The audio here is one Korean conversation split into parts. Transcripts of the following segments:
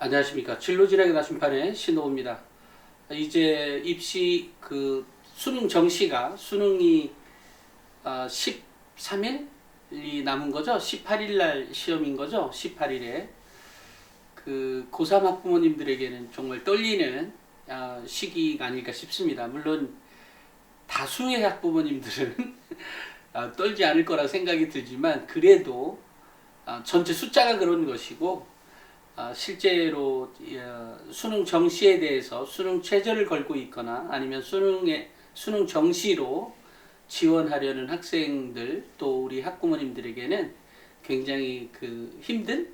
안녕하십니까. 진로진학의 나심판의 신호입니다. 이제 입시 그 수능 정시가 수능이 어, 13일이 남은 거죠. 18일 날 시험인 거죠. 18일에. 그 고3 학부모님들에게는 정말 떨리는 어, 시기가 아닐까 싶습니다. 물론 다수의 학부모님들은 어, 떨지 않을 거라 생각이 들지만 그래도 어, 전체 숫자가 그런 것이고 아, 실제로 어, 수능 정시에 대해서 수능 최저를 걸고 있거나 아니면 수능에 수능 정시로 지원하려는 학생들 또 우리 학부모님들에게는 굉장히 그 힘든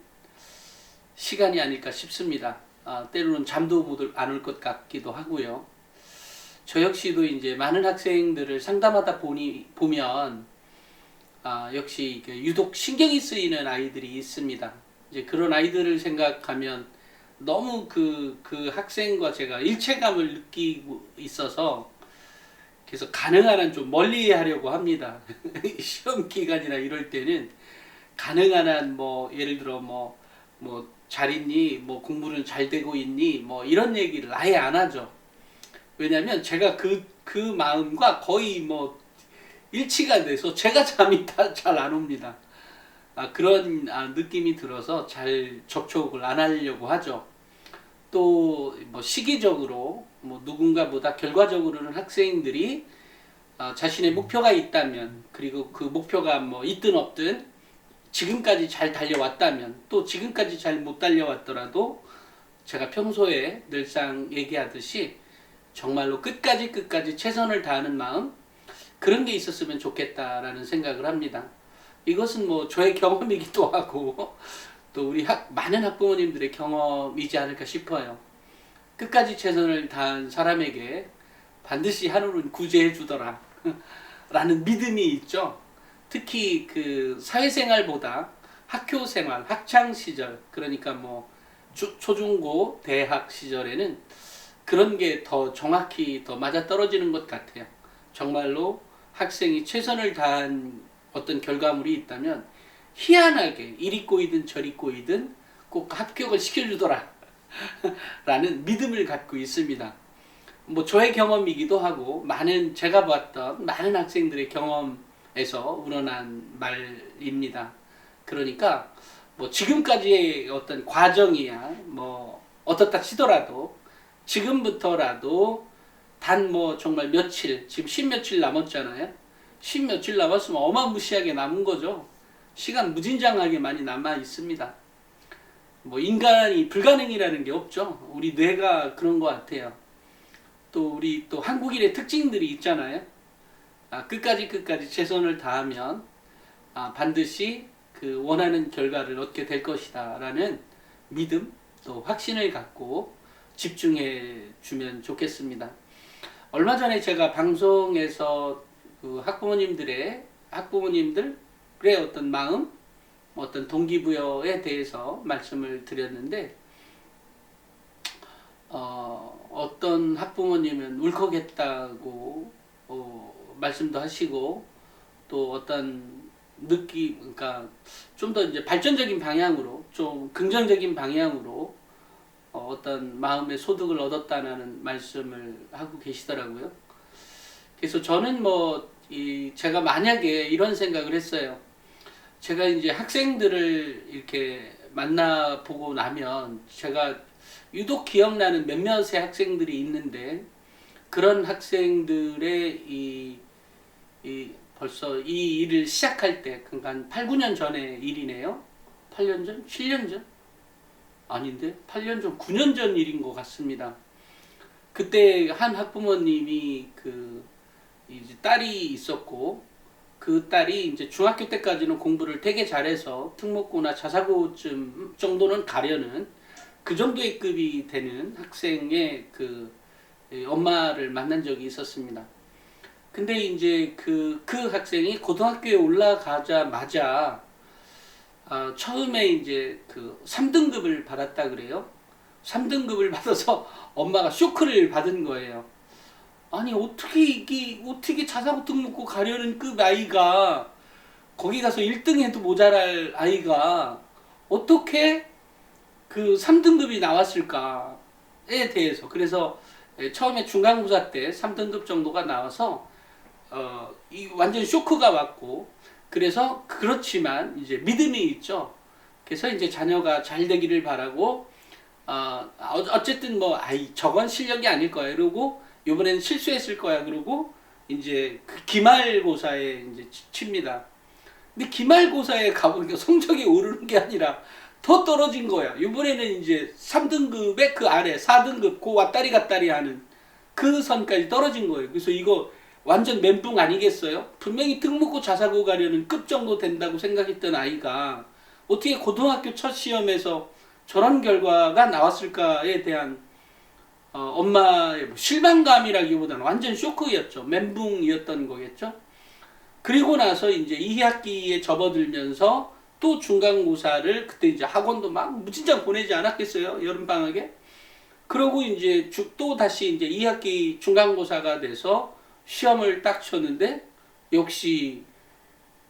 시간이 아닐까 싶습니다. 아, 때로는 잠도 안 올 것 같기도 하고요. 저 역시도 이제 많은 학생들을 상담하다 보니 보면 아, 역시 그 유독 신경이 쓰이는 아이들이 있습니다. 이제 그런 아이들을 생각하면 너무 그, 그 학생과 제가 일체감을 느끼고 있어서 그래서 가능한 한 좀 멀리 하려고 합니다. 시험 기간이나 이럴 때는 가능한 한 뭐 예를 들어 뭐 뭐 잘 있니 뭐 공부는 잘 되고 있니 뭐 이런 얘기를 아예 안 하죠. 왜냐면 제가 그 그 마음과 거의 뭐 일치가 돼서 제가 잠이 잘 안 옵니다. 아, 그런 아, 느낌이 들어서 잘 접촉을 안 하려고 하죠. 또 뭐 시기적으로 뭐 누군가보다 결과적으로는 학생들이 아, 자신의 목표가 있다면 그리고 그 목표가 뭐 있든 없든 지금까지 잘 달려왔다면 또 지금까지 잘 못 달려왔더라도 제가 평소에 늘상 얘기하듯이 정말로 끝까지 끝까지 최선을 다하는 마음 그런 게 있었으면 좋겠다라는 생각을 합니다. 이것은 뭐 저의 경험이기도 하고 또 우리 학, 많은 학부모님들의 경험이지 않을까 싶어요. 끝까지 최선을 다한 사람에게 반드시 하늘은 구제해 주더라. 라는 믿음이 있죠. 특히 그 사회생활보다 학교 생활, 학창 시절, 그러니까 뭐 초, 초중고, 대학 시절에는 그런 게 더 정확히 더 맞아 떨어지는 것 같아요. 정말로 학생이 최선을 다한 어떤 결과물이 있다면 희한하게 이리 꼬이든 저리 꼬이든 꼭 합격을 시켜주더라 라는 믿음을 갖고 있습니다. 뭐 저의 경험이기도 하고 많은 제가 봤던 많은 학생들의 경험에서 우러난 말입니다. 그러니까 뭐 지금까지의 어떤 과정이야 뭐 어떻다 치더라도 지금부터라도 단 뭐 정말 며칠 지금 십 며칠 남았잖아요. 십 며칠 남았으면 어마무시하게 남은 거죠. 시간 무진장하게 많이 남아 있습니다. 뭐 인간이 불가능이라는 게 없죠. 우리 뇌가 그런 것 같아요. 또 우리 또 한국인의 특징들이 있잖아요. 아, 끝까지 끝까지 최선을 다하면 아, 반드시 그 원하는 결과를 얻게 될 것이다라는 믿음 또 확신을 갖고 집중해 주면 좋겠습니다. 얼마 전에 제가 방송에서 그 학부모님들의 학부모님들의 어떤 마음, 어떤 동기부여에 대해서 말씀을 드렸는데 어, 어떤 학부모님은 울컥했다고 어, 말씀도 하시고 또 어떤 느낌, 그러니까 좀 더 이제 발전적인 방향으로 좀 긍정적인 방향으로 어, 어떤 마음의 소득을 얻었다는 말씀을 하고 계시더라고요. 그래서 저는 뭐, 이, 제가 만약에 이런 생각을 했어요. 제가 이제 학생들을 이렇게 만나보고 나면 제가 유독 기억나는 몇몇의 학생들이 있는데 그런 학생들의 이, 이 벌써 이 일을 시작할 때, 그러니까 한 8, 9년 전의 일이네요. 8년 전? 7년 전? 아닌데? 8년 전, 9년 전 일인 것 같습니다. 그때 한 학부모님이 그 이제 딸이 있었고 그 딸이 이제 중학교 때까지는 공부를 되게 잘해서 특목고나 자사고쯤 정도는 가려는 그 정도의 급이 되는 학생의 그 엄마를 만난 적이 있었습니다. 근데 이제 그, 그 학생이 고등학교에 올라가자마자 어, 처음에 이제 그 3등급을 받았다 그래요. 3등급을 받아서 엄마가 쇼크를 받은 거예요. 아니 어떻게 이게 어떻게 자사고 등록고 가려는 그 아이가 거기 가서 1등 해도 모자랄 아이가 어떻게 그 3등급이 나왔을까에 대해서 그래서 예, 처음에 중간고사 때 3등급 정도가 나와서 어, 이 완전 쇼크가 왔고 그래서 그렇지만 이제 믿음이 있죠. 그래서 이제 자녀가 잘 되기를 바라고 어, 어- 어쨌든 뭐 아이 저건 실력이 아닐 거야 이러고 이번엔 실수했을 거야 그러고 이제 그 기말고사에 이제 치- 칩니다. 근데 기말고사에 가보니까 성적이 오르는 게 아니라 더 떨어진 거야. 이번에는 이제 3등급의 그 아래 4등급 그 왔다리 갔다리 하는 그 선까지 떨어진 거예요. 그래서 이거 완전 멘붕 아니겠어요? 분명히 특목고 자사고 가려는 급 정도 된다고 생각했던 아이가 어떻게 고등학교 첫 시험에서 저런 결과가 나왔을까에 대한 어, 엄마의 뭐 실망감이라기보다는 완전 쇼크였죠. 멘붕이었던 거겠죠. 그리고 나서 이제 2학기에 접어들면서 또 중간고사를 그때 이제 학원도 막 무진장 보내지 않았겠어요 여름 방학에 그러고 이제 주- 또 다시 이제 2학기 중간고사가 돼서 시험을 딱 쳤는데 역시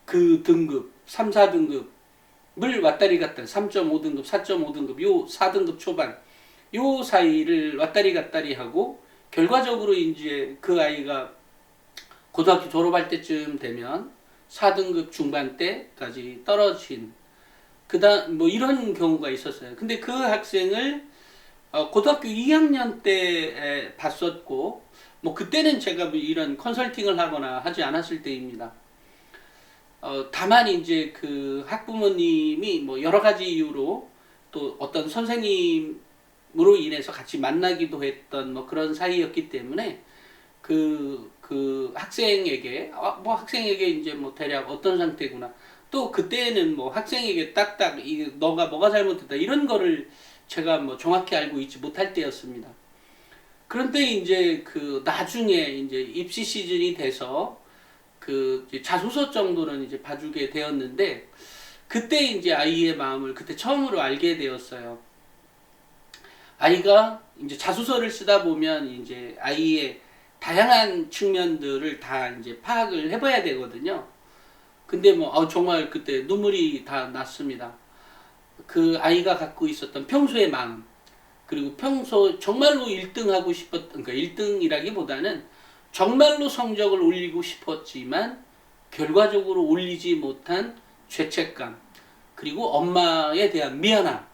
그 등급 3, 4등급을 왔다리 갔다 3.5등급, 4.5등급 요 4등급 초반 요 사이를 왔다리 갔다리 하고 결과적으로 이제 그 아이가 고등학교 졸업할 때쯤 되면 4등급 중반 때까지 떨어진 그다음 뭐 이런 경우가 있었어요. 근데 그 학생을 어, 고등학교 2학년 때 봤었고 뭐 그때는 제가 뭐 이런 컨설팅을 하거나 하지 않았을 때입니다. 어, 다만 이제 그 학부모님이 뭐 여러 가지 이유로 또 어떤 선생님 으로 인해서 같이 만나기도 했던 뭐 그런 사이였기 때문에 그, 그 학생에게, 아, 뭐 학생에게 이제 뭐 대략 어떤 상태구나. 또 그때는 뭐 학생에게 딱딱 이 너가 뭐가 잘못했다 이런 거를 제가 뭐 정확히 알고 있지 못할 때였습니다. 그런데 이제 그 나중에 이제 입시 시즌이 돼서 그 자소서 정도는 이제 봐주게 되었는데 그때 이제 아이의 마음을 그때 처음으로 알게 되었어요. 아이가 이제 자소서를 쓰다 보면 이제 아이의 다양한 측면들을 다 이제 파악을 해봐야 되거든요. 근데 뭐 어, 정말 그때 눈물이 다 났습니다. 그 아이가 갖고 있었던 평소의 마음 그리고 평소 정말로 1등 하고 싶었던 그러니까 1등이라기보다는 정말로 성적을 올리고 싶었지만 결과적으로 올리지 못한 죄책감 그리고 엄마에 대한 미안함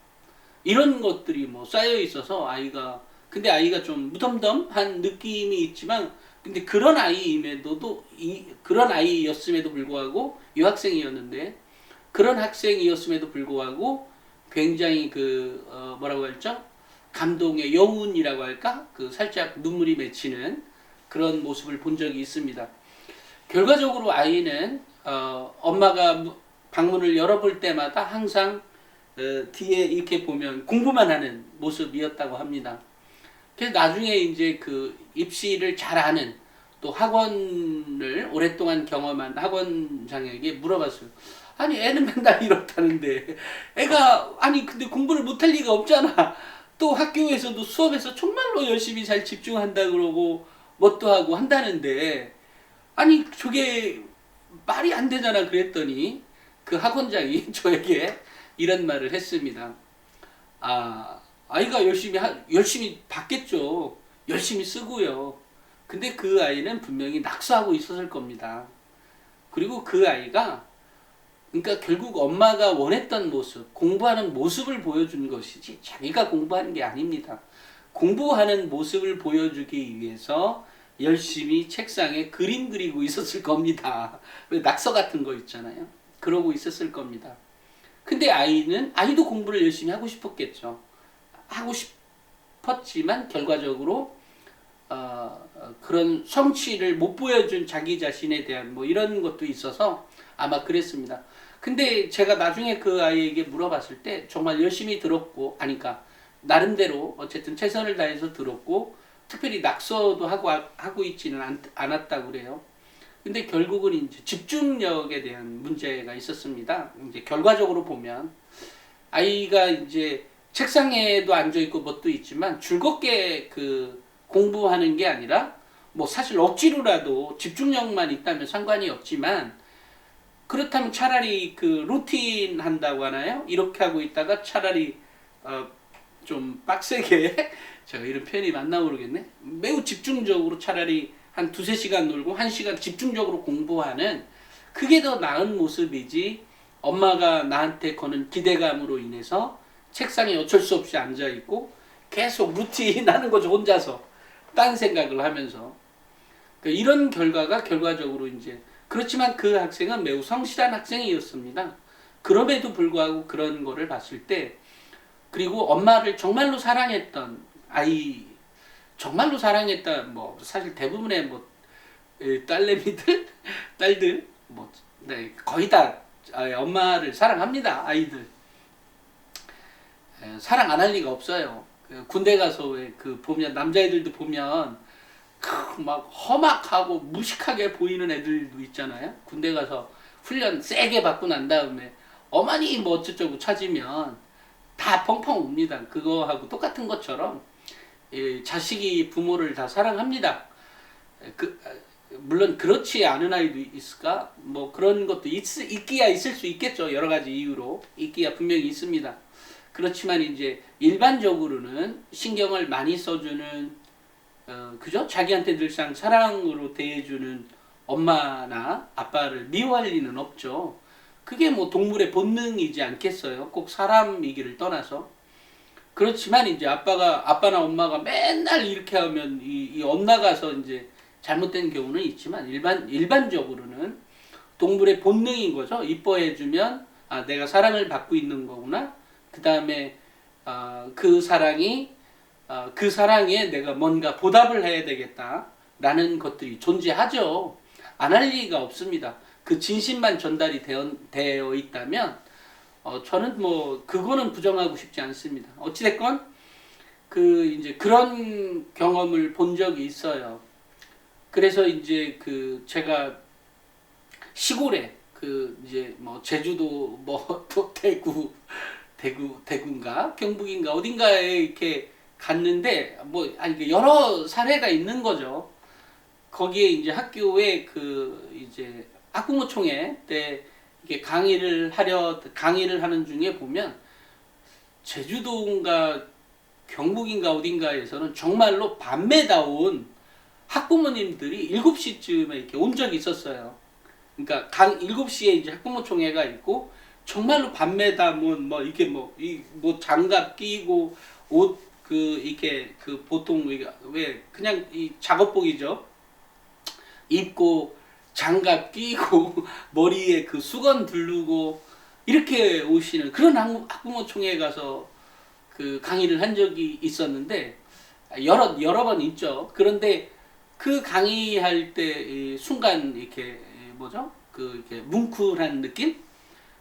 이런 것들이 뭐 쌓여 있어서 아이가 근데 아이가 좀 무덤덤한 느낌이 있지만 근데 그런 아이임에도 이 그런 아이였음에도 불구하고 유학생이었는데 그런 학생이었음에도 불구하고 굉장히 그 어, 뭐라고 했죠 감동의 여운이라고 할까 그 살짝 눈물이 맺히는 그런 모습을 본 적이 있습니다. 결과적으로 아이는 어, 엄마가 무- 방문을 열어볼 때마다 항상 어, 뒤에 이렇게 보면 공부만 하는 모습이었다고 합니다. 그래서 나중에 이제 그 입시를 잘 아는 또 학원을 오랫동안 경험한 학원장에게 물어봤어요. 아니 애는 맨날 이렇다는데 애가 아니 근데 공부를 못할 리가 없잖아. 또 학교에서도 수업에서 정말로 열심히 잘 집중한다 그러고 뭣도 하고 한다는데 아니 저게 말이 안 되잖아 그랬더니 그 학원장이 저에게 이런 말을 했습니다. 아 아이가 열심히 하, 열심히 받겠죠. 열심히 쓰고요. 근데 그 아이는 분명히 낙서하고 있었을 겁니다. 그리고 그 아이가 그러니까 결국 엄마가 원했던 모습, 공부하는 모습을 보여준 것이지 자기가 공부하는 게 아닙니다. 공부하는 모습을 보여주기 위해서 열심히 책상에 그림 그리고 있었을 겁니다. 왜 낙서 같은 거 있잖아요. 그러고 있었을 겁니다. 근데 아이는 아이도 공부를 열심히 하고 싶었겠죠. 하고 싶었지만 결과적으로 어, 어, 그런 성취를 못 보여준 자기 자신에 대한 뭐 이런 것도 있어서 아마 그랬습니다. 근데 제가 나중에 그 아이에게 물어봤을 때 정말 열심히 들었고 아니까 나름대로 어쨌든 최선을 다해서 들었고 특별히 낙서도 하고 하고 있지는 않, 않았다고 그래요. 근데 결국은 이제 집중력에 대한 문제가 있었습니다. 이제 결과적으로 보면 아이가 이제 책상에도 앉아 있고 뭣도 있지만 즐겁게 그 공부하는 게 아니라 뭐 사실 억지로라도 집중력만 있다면 상관이 없지만 그렇다면 차라리 그 루틴 한다고 하나요? 이렇게 하고 있다가 차라리 어, 빡세게 제가 이런 표현이 맞나 모르겠네. 매우 집중적으로 차라리 한 두세 시간 놀고 한 시간 집중적으로 공부하는 그게 더 나은 모습이지 엄마가 나한테 거는 기대감으로 인해서 책상에 어쩔 수 없이 앉아 있고 계속 루틴 하는 거죠 혼자서 딴 생각을 하면서 그러니까 이런 결과가 결과적으로 이제 그렇지만 그 학생은 매우 성실한 학생이었습니다. 그럼에도 불구하고 그런 거를 봤을 때 그리고 엄마를 정말로 사랑했던 아이 정말로 사랑했다. 뭐 사실 대부분의 뭐 에, 딸내미들 딸들 뭐 네, 거의 다 아, 엄마를 사랑합니다 아이들. 에, 사랑 안 할 리가 없어요. 그 군대 가서 왜 그 보면 남자애들도 보면 크막 험악하고 무식하게 보이는 애들도 있잖아요. 군대 가서 훈련 세게 받고 난 다음에 어머니 뭐 어쩌고 찾으면 다 펑펑 웁니다. 그거하고 똑같은 것처럼 예, 자식이 부모를 다 사랑합니다. 그, 물론 그렇지 않은 아이도 있을까? 뭐 그런 것도 있, 있기야 있을 수 있겠죠. 여러 가지 이유로 있기야 분명히 있습니다. 그렇지만 이제 일반적으로는 신경을 많이 써주는 어, 그죠? 자기한테 늘상 사랑으로 대해주는 엄마나 아빠를 미워할 리는 없죠. 그게 뭐 동물의 본능이지 않겠어요? 꼭 사람이기를 떠나서. 그렇지만 이제 아빠가 아빠나 엄마가 맨날 이렇게 하면 이, 이 엇나가서 이제 잘못된 경우는 있지만 일반 일반적으로는 동물의 본능인 거죠. 이뻐해주면 아 내가 사랑을 받고 있는 거구나. 그 다음에 아, 그 사랑이 아, 그 사랑에 내가 뭔가 보답을 해야 되겠다라는 것들이 존재하죠. 안 할 리가 없습니다. 그 진심만 전달이 되어, 되어 있다면 어, 저는 뭐 그거는 부정하고 싶지 않습니다. 어찌 됐건 그 이제 그런 경험을 본 적이 있어요. 그래서 이제 그 제가 시골에 그 이제 뭐 제주도 뭐 또 대구 대구 대구인가 경북인가 어딘가에 이렇게 갔는데 뭐 아니 여러 사례가 있는 거죠. 거기에 이제 학교에 그 이제 학부모총회 때 강의를 하려 강의를 하는 중에 보면 제주도인가 경북인가 어딘가에서는 정말로 밤에다온 학부모님들이 7시쯤에 이렇게 온 적이 있었어요. 그러니까 강 7시에 이제 학부모 총회가 있고 정말로 밤에다 뭐, 뭐 이게 뭐이뭐 장갑 끼고 옷 그 이렇게 그 보통 왜 그냥 이 작업복이죠. 입고 장갑 끼고 머리에 그 수건 두르고 이렇게 오시는 그런 학부모 총회 가서 그 강의를 한 적이 있었는데 여러 여러 번 있죠. 그런데 그 강의할 때 순간 이렇게 뭐죠? 그 이렇게 뭉클한 느낌?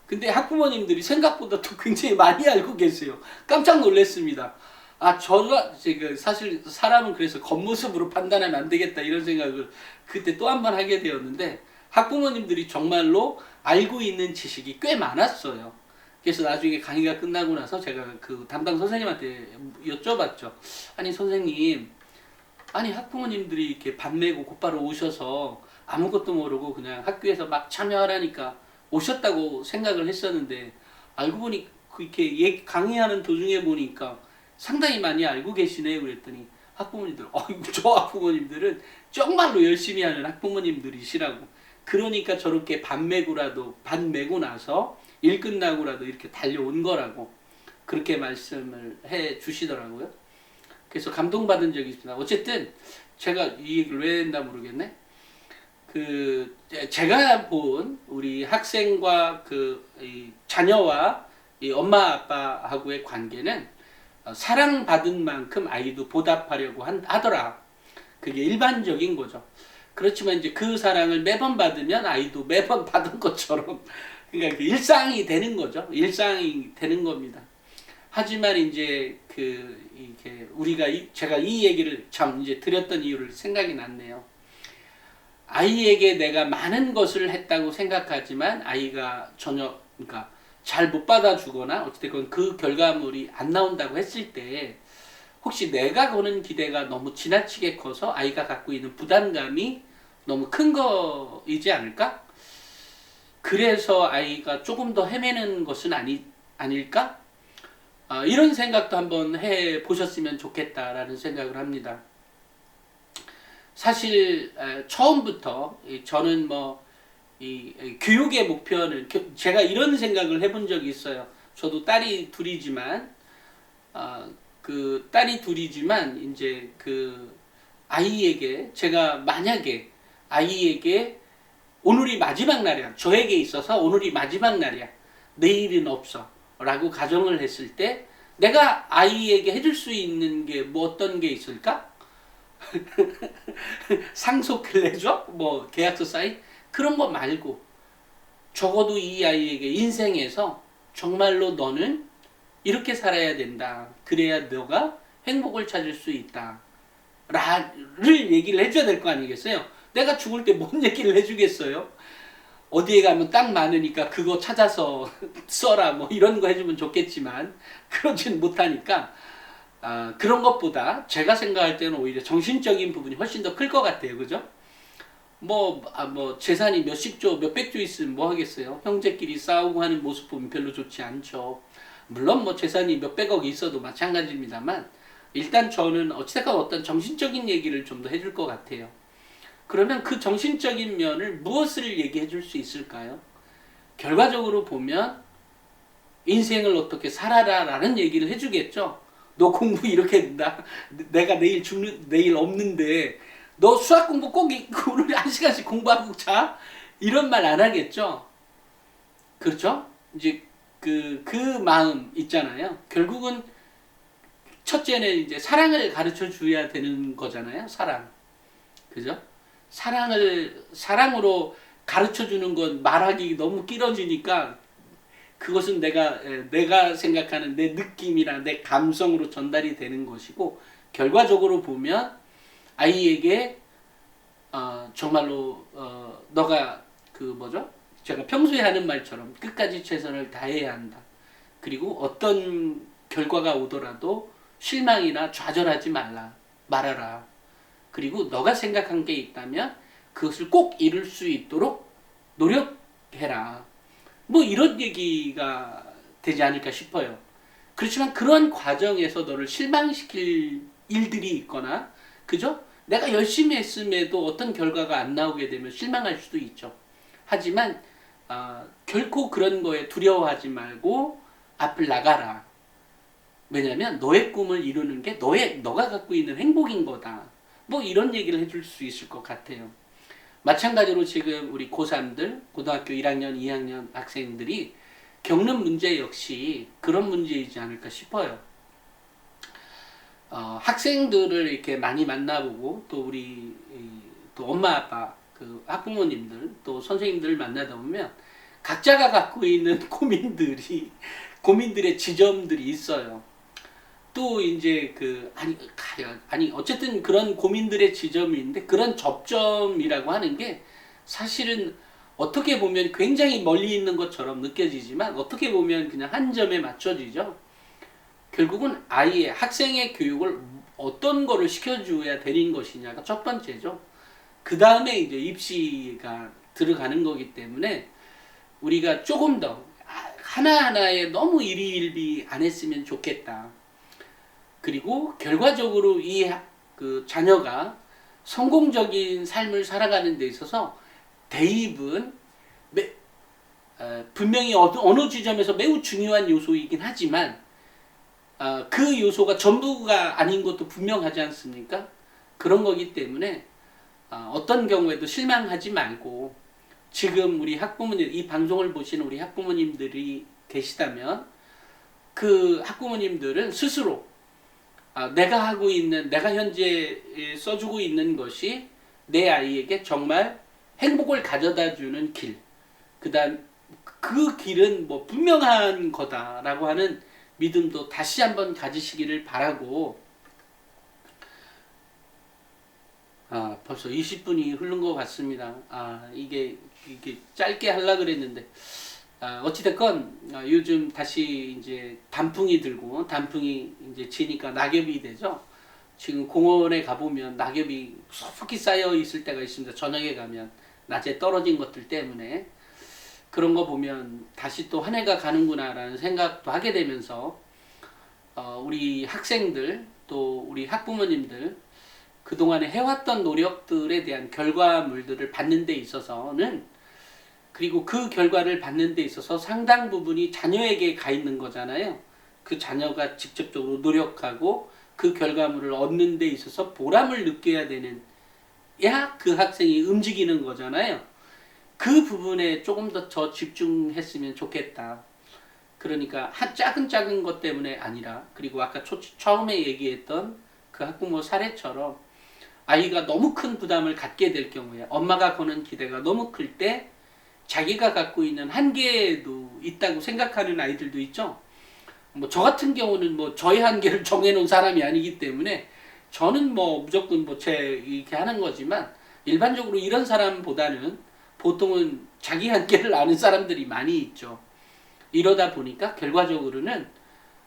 근데 학부모님들이 생각보다 또 굉장히 많이 알고 계세요. 깜짝 놀랐습니다. 아, 저가 지금 사실 사람은 그래서 겉모습으로 판단하면 안 되겠다 이런 생각을 그때 또 한 번 하게 되었는데 학부모님들이 정말로 알고 있는 지식이 꽤 많았어요. 그래서 나중에 강의가 끝나고 나서 제가 그 담당 선생님한테 여쭤봤죠. 아니 선생님, 아니 학부모님들이 이렇게 밥 내고 곧바로 오셔서 아무것도 모르고 그냥 학교에서 막 참여하라니까 오셨다고 생각을 했었는데 알고 보니 그렇게 강의하는 도중에 보니까 상당히 많이 알고 계시네요. 그랬더니 학부모님들, 어이구, 저 학부모님들은 정말로 열심히 하는 학부모님들이시라고. 그러니까 저렇게 반 메고라도, 반 메고 나서 일 끝나고라도 이렇게 달려온 거라고. 그렇게 말씀을 해 주시더라고요. 그래서 감동받은 적이 있습니다. 어쨌든, 제가 이 얘기를 왜 했나 모르겠네. 그, 제가 본 우리 학생과 그, 자녀와 이 엄마 아빠하고의 관계는 어, 사랑받은 만큼 아이도 보답하려고 한, 하더라. 그게 일반적인 거죠. 그렇지만 이제 그 사랑을 매번 받으면 아이도 매번 받은 것처럼 그러니까 그 일상이 되는 거죠. 일상이 되는 겁니다. 하지만 이제 그 이게 우리가 이, 제가 이 얘기를 참 이제 드렸던 이유를 생각이 났네요. 아이에게 내가 많은 것을 했다고 생각하지만 아이가 전혀 그러니까 잘 못 받아주거나 어쨌든 그 결과물이 안 나온다고 했을 때 혹시 내가 거는 기대가 너무 지나치게 커서 아이가 갖고 있는 부담감이 너무 큰 거이지 않을까? 그래서 아이가 조금 더 헤매는 것은 아니, 아닐까? 어, 이런 생각도 한번 해 보셨으면 좋겠다라는 생각을 합니다. 사실 에, 처음부터 이 저는 뭐 이 교육의 목표는 교- 제가 이런 생각을 해본 적이 있어요. 저도 딸이 둘이지만 어, 그 딸이 둘이지만 이제 그 아이에게 제가 만약에 아이에게 오늘이 마지막 날이야. 저에게 있어서 오늘이 마지막 날이야. 내일은 없어. 라고 가정을 했을 때 내가 아이에게 해줄 수 있는 게 뭐 어떤 게 있을까? 상속을 해줘? 뭐 계약서 사인? 그런 거 말고 적어도 이 아이에게 인생에서 정말로 너는 이렇게 살아야 된다. 그래야 너가 행복을 찾을 수 있다. 라를 얘기를 해줘야 될 거 아니겠어요? 내가 죽을 때 뭔 얘기를 해주겠어요? 어디에 가면 땅 많으니까 그거 찾아서 써라 뭐 이런 거 해주면 좋겠지만 그러진 못하니까 아, 그런 것보다 제가 생각할 때는 오히려 정신적인 부분이 훨씬 더 클 것 같아요 그죠? 뭐, 아, 뭐 재산이 몇십 조 몇백 조 있으면 뭐 하겠어요 형제끼리 싸우고 하는 모습 보면 별로 좋지 않죠 물론 뭐 재산이 몇백억 있어도 마찬가지입니다만 일단 저는 어찌됐건 어떤 정신적인 얘기를 좀 더 해줄 것 같아요 그러면 그 정신적인 면을 무엇을 얘기해 줄 수 있을까요? 결과적으로 보면 인생을 어떻게 살아라 라는 얘기를 해주겠죠. 너 공부 이렇게 된다. 내가 내일 죽는, 내일 없는데 너 수학 공부 꼭 이- 오늘 한 시간씩 공부하고 자? 이런 말 안 하겠죠. 그렇죠? 이제 그, 그 마음 있잖아요. 결국은 첫째는 이제 사랑을 가르쳐 줘야 되는 거잖아요. 사랑. 그죠? 사랑을 사랑으로 가르쳐 주는 건 말하기 너무 길어지니까 그것은 내가 에, 내가 생각하는 내 느낌이나 내 감성으로 전달이 되는 것이고 결과적으로 보면 아이에게 어, 정말로 어, 너가 그 뭐죠? 제가 평소에 하는 말처럼 끝까지 최선을 다해야 한다. 그리고 어떤 결과가 오더라도 실망이나 좌절하지 말라 말아라. 그리고 너가 생각한 게 있다면 그것을 꼭 이룰 수 있도록 노력해라. 뭐 이런 얘기가 되지 않을까 싶어요. 그렇지만 그런 과정에서 너를 실망시킬 일들이 있거나, 그죠? 내가 열심히 했음에도 어떤 결과가 안 나오게 되면 실망할 수도 있죠. 하지만, 어, 결코 그런 거에 두려워하지 말고 앞을 나가라. 왜냐면 너의 꿈을 이루는 게 너의, 너가 갖고 있는 행복인 거다. 뭐 이런 얘기를 해줄 수 있을 것 같아요. 마찬가지로 지금 우리 고3들, 고등학교 1학년, 2학년 학생들이 겪는 문제 역시 그런 문제이지 않을까 싶어요. 어, 학생들을 이렇게 많이 만나보고 또 우리 이, 또 엄마 아빠 그 학부모님들 또 선생님들을 만나다 보면 각자가 갖고 있는 고민들이 고민들의 지점들이 있어요. 또 이제 그 아니 가- 아니 어쨌든 그런 고민들의 지점이 있는데 그런 접점이라고 하는 게 사실은 어떻게 보면 굉장히 멀리 있는 것처럼 느껴지지만 어떻게 보면 그냥 한 점에 맞춰지죠. 결국은 아이의 학생의 교육을 어떤 거를 시켜줘야 되는 것이냐가 첫 번째죠. 그 다음에 이제 입시가 들어가는 거기 때문에 우리가 조금 더 하나하나에 너무 일희일비 안 했으면 좋겠다. 그리고 결과적으로 이 그 자녀가 성공적인 삶을 살아가는 데 있어서 대입은 매, 어, 분명히 어느, 지점에서 매우 중요한 요소이긴 하지만 어, 그 요소가 전부가 아닌 것도 분명하지 않습니까? 그런 거기 때문에 어, 어떤 경우에도 실망하지 말고 지금 우리 학부모님 이 방송을 보시는 우리 학부모님들이 계시다면 그 학부모님들은 스스로 아, 내가 하고 있는 내가 현재 에, 써주고 있는 것이 내 아이에게 정말 행복을 가져다 주는 길. 그다음 그 길은 뭐 분명한 거다라고 하는 믿음도 다시 한번 가지시기를 바라고 아, 벌써 20분이 흐른 것 같습니다. 아, 이게 이게 짧게 하려 그랬는데 아, 어찌됐건 아, 요즘 다시 이제 단풍이 들고 단풍이 이제 지니까 낙엽이 되죠. 지금 공원에 가보면 낙엽이 소폭히 쌓여 있을 때가 있습니다. 저녁에 가면 낮에 떨어진 것들 때문에 그런 거 보면 다시 또 한 해가 가는구나라는 생각도 하게 되면서 어, 우리 학생들 또 우리 학부모님들 그동안에 해왔던 노력들에 대한 결과물들을 받는 데 있어서는 그리고 그 결과를 받는 데 있어서 상당 부분이 자녀에게 가 있는 거잖아요. 그 자녀가 직접적으로 노력하고 그 결과물을 얻는 데 있어서 보람을 느껴야 되는 야 그 학생이 움직이는 거잖아요. 그 부분에 조금 더 더 집중했으면 좋겠다. 그러니까 한 작은 작은 것 때문에 아니라 그리고 아까 초, 처음에 얘기했던 그 학부모 사례처럼 아이가 너무 큰 부담을 갖게 될 경우에 엄마가 거는 기대가 너무 클 때 자기가 갖고 있는 한계도 있다고 생각하는 아이들도 있죠. 뭐 저 같은 경우는 뭐 저의 한계를 정해놓은 사람이 아니기 때문에 저는 뭐 무조건 뭐 제 이렇게 하는 거지만 일반적으로 이런 사람보다는 보통은 자기 한계를 아는 사람들이 많이 있죠. 이러다 보니까 결과적으로는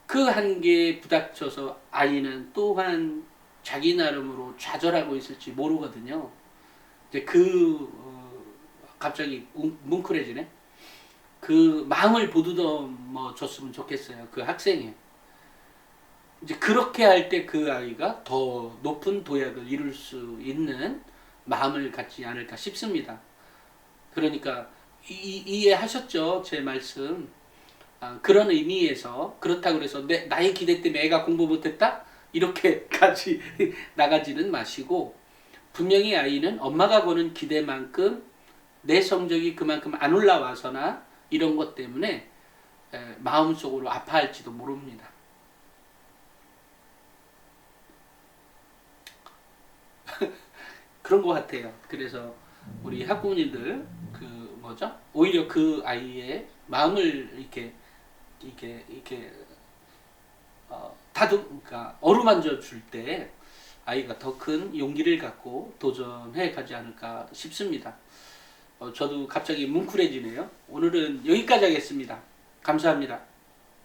그 한계에 부닥쳐서 아이는 또한 자기 나름으로 좌절하고 있을지 모르거든요. 이제 그 어, 갑자기 웅- 뭉클해지네. 그 마음을 보듬어 줬으면 좋겠어요. 그 학생이. 이제 그렇게 할 때 그 아이가 더 높은 도약을 이룰 수 있는 마음을 갖지 않을까 싶습니다. 그러니까 이, 이- 이해하셨죠? 제 말씀. 아, 그런 의미에서 그렇다고 그래서 내, 나의 기대 때문에 애가 공부 못했다? 이렇게까지 나가지는 마시고 분명히 아이는 엄마가 거는 기대만큼 내 성적이 그만큼 안 올라와서나 이런 것 때문에 에, 마음속으로 아파할지도 모릅니다. 그런 것 같아요. 그래서 우리 학부모님들 그 뭐죠? 오히려 그 아이의 마음을 이렇게 이렇게 이렇게 어, 다듬 그러니까 어루만져 줄 때 아이가 더 큰 용기를 갖고 도전해 가지 않을까 싶습니다. 어, 저도 갑자기 뭉클해지네요. 오늘은 여기까지 하겠습니다. 감사합니다.